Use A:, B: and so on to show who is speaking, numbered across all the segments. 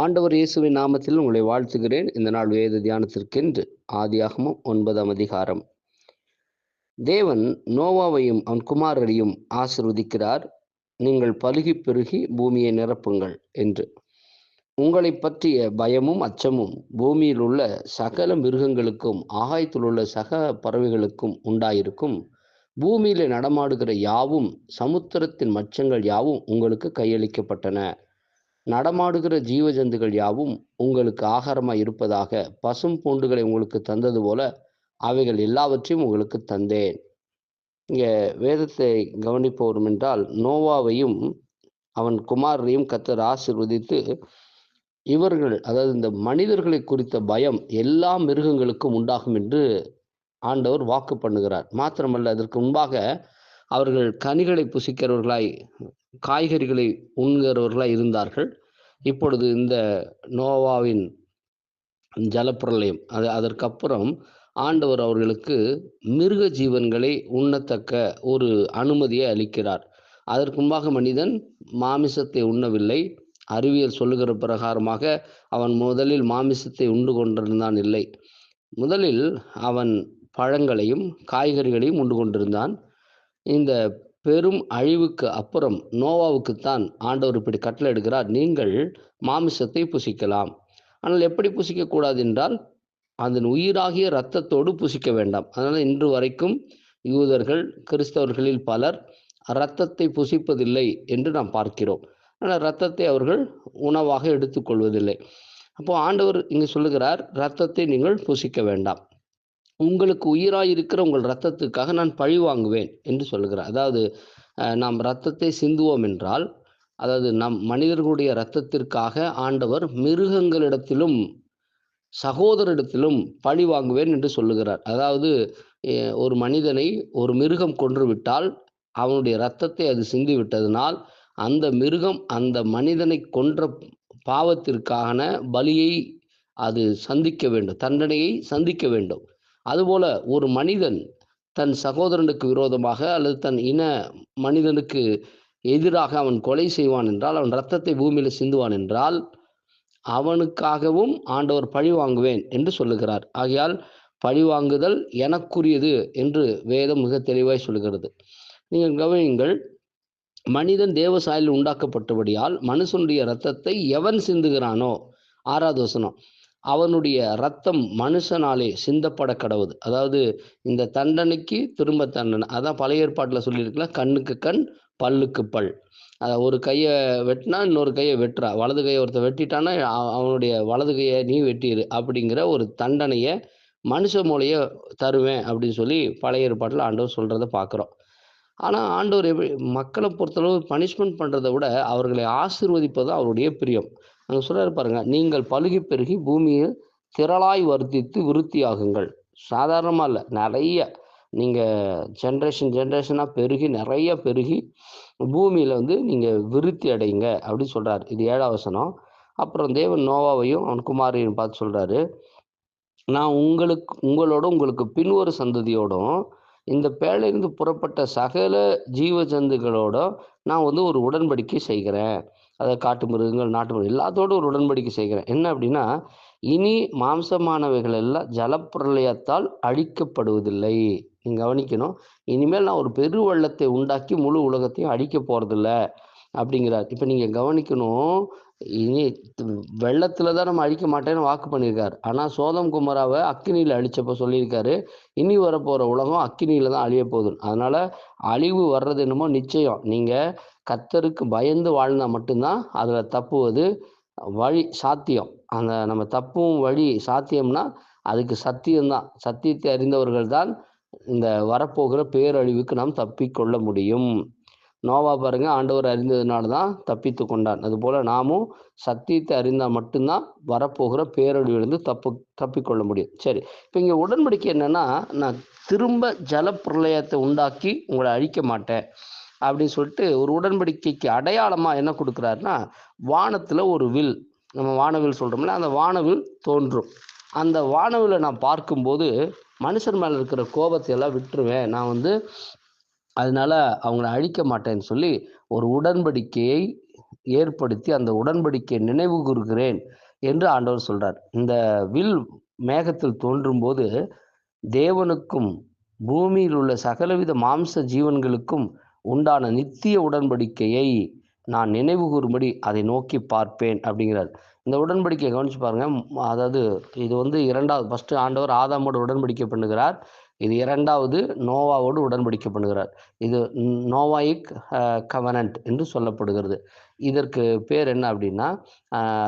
A: ஆண்டவர் இயேசுவின் நாமத்தில் உங்களை வாழ்த்துகிறேன். இந்த நாள் வேத தியானத்திற்கென்று ஆதியாகமும் ஒன்பதாம் அதிகாரம். தேவன் நோவாவையும் அவன் குமாரரையும் ஆசிர்வதிக்கிறார். நீங்கள் பலுகி பெருகி பூமியை நிரப்புங்கள் என்று. உங்களை பற்றிய பயமும் அச்சமும் பூமியில் உள்ள சகல மிருகங்களுக்கும் ஆகாயத்தில் உள்ள சக பறவைகளுக்கும் உண்டாயிருக்கும். பூமியிலே நடமாடுகிற யாவும் சமுத்திரத்தின் மச்சங்கள் யாவும் உங்களுக்கு கையளிக்கப்பட்டன. நடமாடுகிற ஜீவஜந்துகள் யாவும் உங்களுக்கு ஆகாரமாக இருப்பதாக பசும் பூண்டுகளை உங்களுக்கு தந்தது போல அவைகள் எல்லாவற்றையும் உங்களுக்கு தந்தேன். இங்கே வேதத்தை கவனிப்போரும் என்றால் நோவாவையும் அவன் குமாரரையும் கத்தர் ஆசிர்வதித்து இவர்கள் அதாவது இந்த மனிதர்களை குறித்த பயம் எல்லா மிருகங்களுக்கும் உண்டாகும் என்று ஆண்டவர் வாக்கு பண்ணுகிறார். மாத்திரமல்ல அதற்கு முன்பாக அவர்கள் கனிகளை புசிக்கிறவர்களாய் காய்கறிகளை உண்கிறவர்களாக இருந்தார்கள். இப்பொழுது இந்த நோவாவின் ஜலப்பிரளயம் அது அதற்கப்புறம் ஆண்டவர் அவர்களுக்கு மிருக ஜீவன்களை உண்ணத்தக்க ஒரு அனுமதியை அளிக்கிறார். அதற்கு முன்பாக மனிதன் மாமிசத்தை உண்ணவில்லை. அறிவியல் சொல்லுகிற பிரகாரமாக அவன் முதலில் மாமிசத்தை உண்டு கொண்டிருந்தான் இல்லை. முதலில் அவன் பழங்களையும் காய்கறிகளையும் உண்டு கொண்டிருந்தான். இந்த பெரும் அழிவுக்கு அப்புறம் நோவாவுக்குத்தான் ஆண்டவர் இப்படி கட்டளை எடுக்கிறார் நீங்கள் மாமிசத்தை புசிக்கலாம். ஆனால் எப்படி புசிக்கக்கூடாது என்றால் அதன் உயிராகிய இரத்தத்தோடு புசிக்க வேண்டாம். அதனால் இன்று வரைக்கும் யூதர்கள் கிறிஸ்தவர்களில் பலர் இரத்தத்தை புசிப்பதில்லை என்று நாம் பார்க்கிறோம். ஆனால் இரத்தத்தை அவர்கள் உணவாக எடுத்துக்கொள்வதில்லை அப்போ ஆண்டவர் இங்கு சொல்லுகிறார் இரத்தத்தை நீங்கள் புசிக்க வேண்டாம். உங்களுக்கு உயிராய் இருக்கிற உங்கள் இரத்தத்துக்காக நான் பழி வாங்குவேன் என்று சொல்லுகிறார். அதாவது நாம் இரத்தத்தை சிந்துவோம் என்றால் அதாவது நம் மனிதர்களுடைய இரத்தத்திற்காக ஆண்டவர் மிருகங்களிடத்திலும் சகோதரிடத்திலும் பழி வாங்குவேன் என்று சொல்லுகிறார். அதாவது ஒரு மனிதனை ஒரு மிருகம் கொன்று விட்டால் அவனுடைய இரத்தத்தை அது சிந்தி விட்டதனால் அந்த மிருகம் அந்த மனிதனை கொன்ற பாவத்திற்கான பலியை அது சந்திக்க வேண்டும் தண்டனையை சந்திக்க வேண்டும். அதுபோல ஒரு மனிதன் தன் சகோதரனுக்கு விரோதமாக அல்லது தன் இன மனிதனுக்கு எதிராக அவன் கொலை செய்வான் என்றால் அவன் ரத்தத்தை பூமியில் சிந்துவான் என்றால் அவனுக்காகவும் ஆண்டவர் பழி வாங்குவேன் என்று சொல்லுகிறார். ஆகையால் பழி வாங்குதல் எனக்குரியது என்று வேதம் மிக தெளிவாய் சொல்கிறது நீங்கள் கவனியுங்கள் மனிதன் தேவசாயில் உண்டாக்கப்பட்டபடியால் மனுஷனுடைய இரத்தத்தை எவன் சிந்துகிறானோ ஆறாவது வசனம் அவனுடைய ரத்தம் மனுஷனாலே சிந்தப்பட கடவுது. அதாவது இந்த தண்டனைக்கு திரும்ப தண்டனை. அதான் பழைய ஏற்பாட்டில் சொல்லியிருக்கலாம் கண்ணுக்கு கண் பல்லுக்கு பல். அதை ஒரு கையை வெட்டினா இன்னொரு கையை வெட்டுறா. வலது கையை ஒருத்தர் வெட்டிட்டான்னா அவனுடைய வலது கையை நீ வெட்டிடு அப்படிங்கிற ஒரு தண்டனையை மனுஷ மூலைய தருவேன் அப்படின்னு சொல்லி பழைய ஏற்பாட்டில் ஆண்டவர் சொல்கிறத பார்க்குறோம் ஆனால் ஆண்டவர் எப்படி மக்களை பொறுத்தளவு பனிஷ்மெண்ட் பண்ணுறதை விட அவர்களை ஆசிர்வதிப்பது அவருடைய பிரியம். அங்கே சொல்கிறாரு பாருங்க நீங்கள் பழுகி பெருகி பூமியில் திரளாய் வர்த்தித்து விருத்தியாகுங்கள். சாதாரணமாக இல்லை நிறைய நீங்கள் ஜென்ரேஷன் ஜென்ரேஷனாக பெருகி நிறைய பெருகி பூமியில் வந்து நீங்கள் விருத்தி அடைங்க அப்படின்னு சொல்கிறார் இது ஏழாம் வசனம். அப்புறம் தேவன் நோவாவையும் அவன் குமாரையும் பார்த்து சொல்கிறாரு நான் உங்களுக்கு உங்களோட உங்களுக்கு பின் ஒரு சந்ததியோடும் இந்த பேழையிலிருந்து புறப்பட்ட சகல ஜீவ ஜந்துகளோட நான் வந்து ஒரு உடன்படிக்கை செய்கிறேன். அதாவது காட்டு மிருகங்கள் நாட்டு மிருகங்கள் எல்லாத்தோடும் ஒரு உடன்படிக்கை செய்கிறேன். என்ன அப்படின்னா இனி மாம்சமானவைகள் எல்லாம் ஜலப்பிரளயத்தால் அழிக்கப்படுவதில்லை. நீங்கள் கவனிக்கணும். இனிமேல் நான் ஒரு பெரு வெள்ளத்தை உண்டாக்கி முழு உலகத்தையும் அழிக்க போகிறதில்ல அப்படிங்கிறார். இப்போ நீங்கள் கவனிக்கணும். இனி வெள்ளத்தில் தான் நம்ம அழிக்க மாட்டேன்னு வாக்கு பண்ணியிருக்காரு. ஆனால் சோதம் குமராவை அக்கினியில் அழிச்சப்போ சொல்லியிருக்காரு. இனி வரப்போகிற உலகம் அக்கினியில் தான் அழிய போகுது. அதனால் அழிவு வர்றது என்னமோ நிச்சயம். நீங்கள் கத்தருக்கு பயந்து வாழ்ந்தால் மட்டும்தான் அதில் தப்புவது வழி சாத்தியம். அந்த நம்ம தப்பும் வழி சாத்தியம்னா அதுக்கு சத்தியம்தான். சத்தியத்தை அறிந்தவர்கள் தான் இந்த வரப்போகிற பேரழிவுக்கு நாம் தப்பிக்கொள்ள முடியும். நோவா பாருங்க ஆண்டவர் அறிந்ததுனால தான் தப்பித்து கொண்டான். அதுபோல் நாமும் சத்தியத்தை அறிந்தால் மட்டும்தான் வரப்போகிற பேரழிவிலிருந்து தப்பு தப்பிக்கொள்ள முடியும். சரி இப்போ இங்கே உடன்படிக்கை என்னன்னா நான் திரும்ப ஜலப்பிரளயத்தை உண்டாக்கி உங்களை அழிக்க மாட்டேன். அப்படின்னு சொல்லிட்டு ஒரு உடன்படிக்கைக்கு அடையாளமாக என்ன கொடுக்குறாருன்னா வானத்தில் ஒரு வில். நம்ம வானவில் சொல்கிறோம்ல அந்த வானவில் தோன்றும். அந்த வானவிலை நான் பார்க்கும்போது மனுஷன் மேலே இருக்கிற கோபத்தை எல்லாம் விட்டுருவேன். நான் வந்து அதனால அவங்கள அழிக்க மாட்டேன்னு சொல்லி ஒரு உடன்படிக்கையை ஏற்படுத்தி அந்த உடன்படிக்கை நினைவு கூறுகிறேன் என்று ஆண்டவர் சொல்கிறார் இந்த வில் மேகத்தில் தோன்றும் போது தேவனுக்கும் பூமியில் உள்ள சகலவித மாம்ச ஜீவன்களுக்கும் உண்டான நித்திய உடன்படிக்கையை நான் நினைவு கூறும்படி அதை நோக்கி பார்ப்பேன் அப்படிங்கிறார். இந்த உடன்படிக்கையை கவனிச்சு பாருங்க. அதாவது இது வந்து இரண்டாவது ஃபர்ஸ்ட் ஆண்டவர் ஆதாமோடு உடன்படிக்கை பண்ணுகிறார். இது இரண்டாவது நோவாவோடு உடன்படிக்கை பண்ணுகிறார். இது நோவாயிக் கவனன்ட் என்று சொல்லப்படுகிறது. இதற்கு பேர் என்ன அப்படின்னா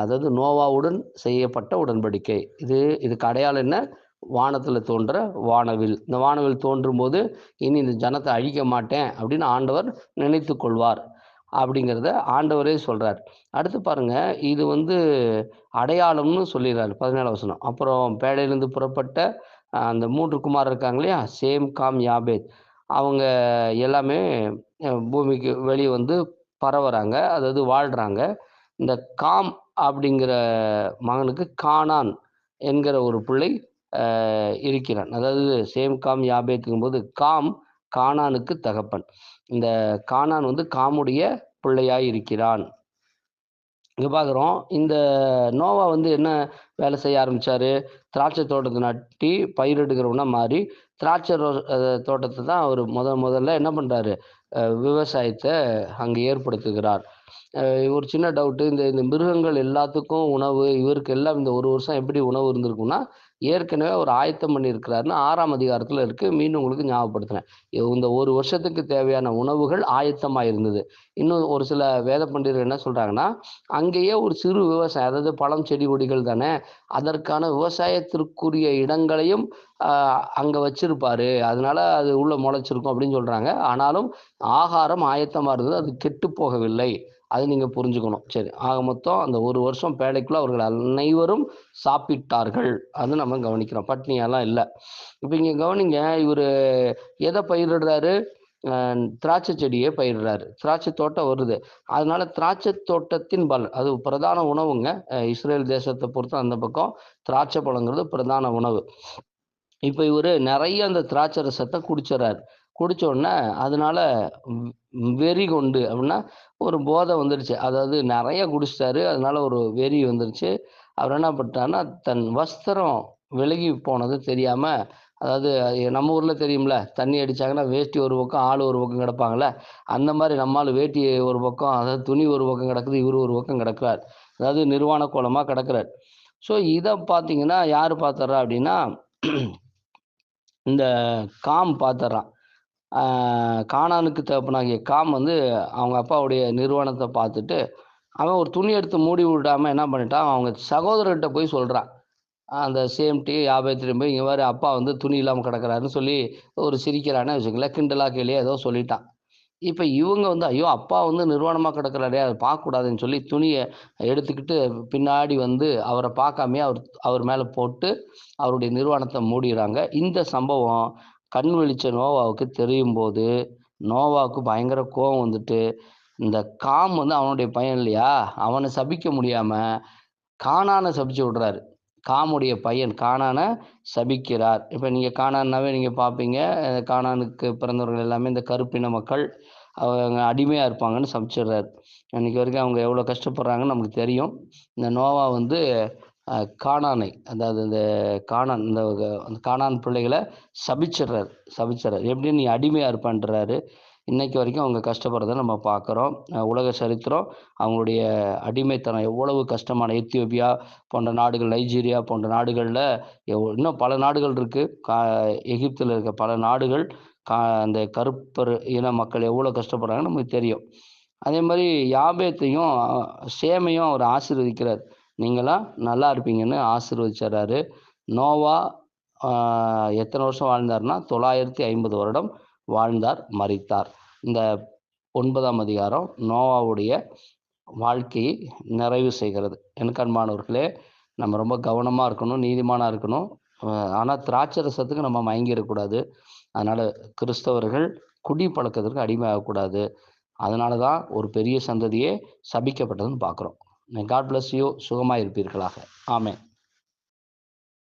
A: அதாவது நோவாவுடன் செய்யப்பட்ட உடன்படிக்கை. இது இதுக்கு அடையாளம் என்ன? வானத்தில் தோன்ற வானவில். இந்த வானவில் தோன்றும் போது இனி இந்த ஜனத்தை அழிக்க மாட்டேன் அப்படின்னு ஆண்டவர் நினைத்து கொள்வார் அப்படிங்கிறத ஆண்டவரே சொல்கிறார் அடுத்து பாருங்க இது வந்து அடையாளம்னு சொல்லிடுறாரு பதினேழு வசனம். அப்புறம் பேடையிலிருந்து புறப்பட்ட அந்த மூன்று குமார் இருக்காங்க இல்லையா? Shem Ham Japheth. அவங்க எல்லாமே பூமிக்கு வெளியே வந்து பரவுறாங்க அதாவது வாழ்கிறாங்க இந்த காம் அப்படிங்கிற மகனுக்கு கானான் என்கிற ஒரு பிள்ளை இருக்கிறான். அதாவது சேம் காம் யாபேக்குங்கும் போது காம் கானானுக்கு தகப்பன். இந்த கானான் வந்து காமுடைய பிள்ளையாய் இருக்கிறான். இங்க பார்க்குறோம் இந்த நோவா வந்து என்ன வேலை செய்ய ஆரம்பிச்சாரு? திராட்சை தோட்டத்தை நட்டி பயிரிடுகிறவனா மாறி திராட்சை ரோ- தோட்டத்தை தான் அவர் முத முதல்ல என்ன பண்றாரு? விவசாயத்தை அங்கே ஏற்படுத்துகிறார். ஒரு சின்ன டவுட்டு இந்த இந்த மிருகங்கள் எல்லாத்துக்கும் உணவு இவருக்கு எல்லாம் இந்த ஒரு வருஷம் எப்படி உணவு இருந்திருக்கும்னா ஏற்கனவே அவர் ஆயத்தம் பண்ணியிருக்கிறாருன்னு ஆறாம் அதிகாரத்தில் இருக்கு. மீண்டும் உங்களுக்கு ஞாபகப்படுத்துறேன். இந்த ஒரு வருஷத்துக்கு தேவையான உணவுகள் ஆயத்தமாக இருந்தது. இன்னும் ஒரு சில வேத பண்டிதர்கள் என்ன சொல்கிறாங்கன்னா அங்கேயே ஒரு சிறு விவசாயம் அதாவது பழம் செடி கொடிகள் தானே அதற்கான விவசாயத்திற்குரிய இடங்களையும் அங்கே வச்சிருப்பாரு. அதனால அது உள்ள முளைச்சிருக்கும் அப்படின்னு சொல்கிறாங்க ஆனாலும் ஆகாரம் ஆயத்தமாக இருந்தது. அது கெட்டு போகவில்லை. அது நீங்கள் புரிஞ்சுக்கணும். சரி. ஆக மொத்தம் அந்த ஒரு வருஷம் பேழைக்குள்ள அவர்கள் அனைவரும் சாப்பிட்டார்கள். அது நம்ம கவனிக்கிறோம். பட்னியெல்லாம் இல்லை. இப்போ இங்கே கவனிங்க இவர் எதை பயிரிடுறாரு? திராட்சை செடியை பயிரிடுறாரு. திராட்சை தோட்டம் வருது. அதனால திராட்சை தோட்டத்தின் பலன் அது பிரதான உணவுங்க. இஸ்ரேல் தேசத்தை பொறுத்த அந்த பக்கம் திராட்சை பழங்கிறது பிரதான உணவு. இப்போ இவர் நிறைய அந்த திராட்சை ரசத்தை குடிச்சிடறாரு. குடித்தோடனே அதனால் அதனால வெறி கொண்டு அப்படின்னா ஒரு போதை வந்துடுச்சு அதாவது நிறைய குடிச்சிட்டாரு அதனால ஒரு வெறி வந்துருச்சு. அவர் என்ன பண்ணிட்டாருன்னா தன் வஸ்திரம் விலகி போனது தெரியாமல் அதாவது நம்ம ஊரில் தெரியும்ல தண்ணி அடித்தாங்கன்னா வேஷ்டி ஒரு பக்கம் ஆள் ஒரு பக்கம் கிடப்பாங்கல்ல அந்த மாதிரி நம்மால் வேட்டி ஒரு பக்கம் அதாவது துணி ஒரு பக்கம் கிடக்குது இவர் ஒரு பக்கம் கிடக்கிறார். அதாவது நிர்வாண கோலமாக கிடக்கிறார். ஸோ இதை பார்த்தீங்கன்னா யார் பார்த்துட்றா அப்படின்னா இந்த காம் பார்த்துட்றான் கானானுக்கு தகப்பனாகிய காம் வந்து அவங்க அப்பாவுடைய நிறுவனத்தை பார்த்துட்டு அவன் ஒரு துணி எடுத்து மூடி விடாமல் என்ன பண்ணிட்டான்? அவங்க சகோதரர்கிட்ட போய் சொல்கிறான் அந்த சேம் டீ போய் இங்கே மாதிரி அப்பா வந்து துணி இல்லாமல் கிடக்குறாருன்னு சொல்லி ஒரு சிரிக்கிறானே வச்சுக்கல கிண்டலா கேளியே ஏதோ சொல்லிட்டான். இப்போ இவங்க வந்து ஐயோ அப்பா வந்து நிர்வாணமாக கிடக்கிறாரே அதை பார்க்கக்கூடாதுன்னு சொல்லி துணியை எடுத்துக்கிட்டு பின்னாடி வந்து அவரை பார்க்காமே அவர் அவர் மேலே போட்டு அவருடைய நிர்வாணத்தை மூடிடுறாங்க. இந்த சம்பவம் கண் விழிச்ச நோவாவுக்கு தெரியும் போது நோவாவுக்கு பயங்கர கோபம் வந்துட்டு இந்த காம் வந்து அவனுடைய பையன் இல்லையா? அவனை சபிக்க முடியாமல் காணான சபிச்சு விடுறாரு. காமுடைய பையன் காணான சபிக்கிறார். இப்போ நீங்கள் காணான்னாவே நீங்கள் பார்ப்பீங்க காணானுக்கு பிறந்தவர்கள் எல்லாமே இந்த கருப்பின மக்கள் அவங்க அடிமையாக இருப்பாங்கன்னு சமைச்சிடுறாரு அன்னைக்கு வரைக்கும் அவங்க எவ்வளோ கஷ்டப்படுறாங்கன்னு நமக்கு தெரியும். இந்த நோவா வந்து காணானை அதாவது இந்த காணான் இந்த அந்த காணான் பிள்ளைகளை சபிச்சிடுறாரு சபிச்சிடுறாரு எப்படி நீ அடிமையாக இருப்பான்றாரு. இன்னைக்கு வரைக்கும் அவங்க கஷ்டப்படுறதை நம்ம பார்க்குறோம். உலக சரித்திரம் அவங்களுடைய அடிமைத்தனம் எவ்வளவு கஷ்டமான எத்தியோப்பியா போன்ற நாடுகள் நைஜீரியா போன்ற நாடுகளில் எவ்வளோ இன்னும் பல நாடுகள் இருக்குது கா எகிப்தில் இருக்க பல நாடுகள் கா அந்த கருப்பர் இன மக்கள் எவ்வளோ கஷ்டப்படுறாங்கன்னு நமக்கு தெரியும். அதே மாதிரி யாபேத்தையும் சேமையும் அவர் ஆசீர்வதிக்கிறார். நீங்களாம் நல்லா இருப்பீங்கன்னு ஆசீர்வதிச்சாரு. நோவா எத்தனை வருஷம் வாழ்ந்தார்னா தொள்ளாயிரத்தி ஐம்பது வருடம் வாழ்ந்தார் மறித்தார் இந்த ஒன்பதாம் அதிகாரம் நோவாவுடைய வாழ்க்கையை நிறைவு செய்கிறது. எனக்கு அன்பானவர்களே நம்ம ரொம்ப கவனமாக இருக்கணும் நீதிமானாக இருக்கணும். ஆனால் திராட்சரசத்துக்கு நம்ம மயங்கிடக்கூடாது. அதனால் கிறிஸ்தவர்கள் குடி பழக்கத்திற்கு அடிமையாகக்கூடாது. அதனால தான் ஒரு பெரிய சந்ததியே சபிக்கப்பட்டதுன்னு பார்க்குறோம் காட் பிளஸ் யூ சுகமாக இருப்பீர்களாக ஆமே